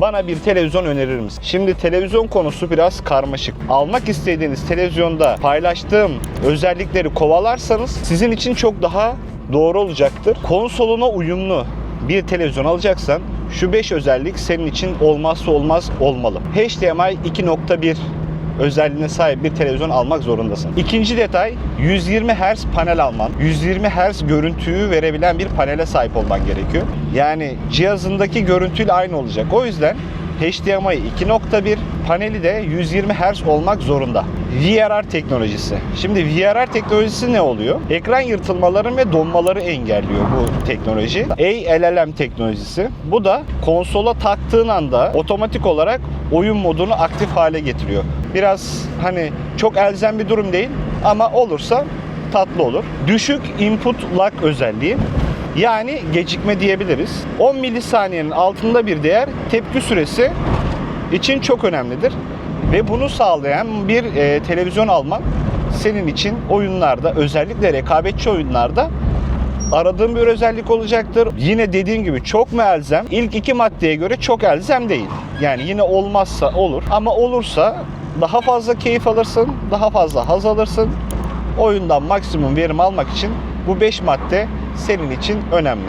Bana bir televizyon önerir misin? Şimdi televizyon konusu biraz karmaşık. Almak istediğiniz televizyonda paylaştığım özellikleri kovalarsanız sizin için çok daha doğru olacaktır. Konsoluna uyumlu bir televizyon alacaksan şu 5 özellik senin için olmazsa olmaz olmalı. HDMI 2.1 özelliğine sahip bir televizyon almak zorundasın. İkinci detay 120 Hz panel alman. 120 Hz görüntüyü verebilen bir panele sahip olman gerekiyor. Yani cihazındaki görüntüyle aynı olacak. O yüzden HDMI 2.1 paneli de 120 Hz olmak zorunda. VRR teknolojisi. Şimdi VRR teknolojisi ne oluyor? Ekran yırtılmaları ve donmaları engelliyor bu teknoloji. ALLM teknolojisi. Bu da konsola taktığın anda otomatik olarak oyun modunu aktif hale getiriyor. Biraz hani çok elzem bir durum değil ama olursa tatlı olur. Düşük input lag özelliği. Yani gecikme diyebiliriz. 10 milisaniyenin altında bir değer tepki süresi için çok önemlidir. Ve bunu sağlayan bir e, televizyon alman senin için oyunlarda özellikle rekabetçi oyunlarda aradığın bir özellik olacaktır. Yine dediğim gibi çok mu elzem? İlk iki maddeye göre çok elzem değil. Yani yine olmazsa olur ama olursa daha fazla keyif alırsın, daha fazla haz alırsın. Oyundan maksimum verim almak için bu 5 madde senin için önemli.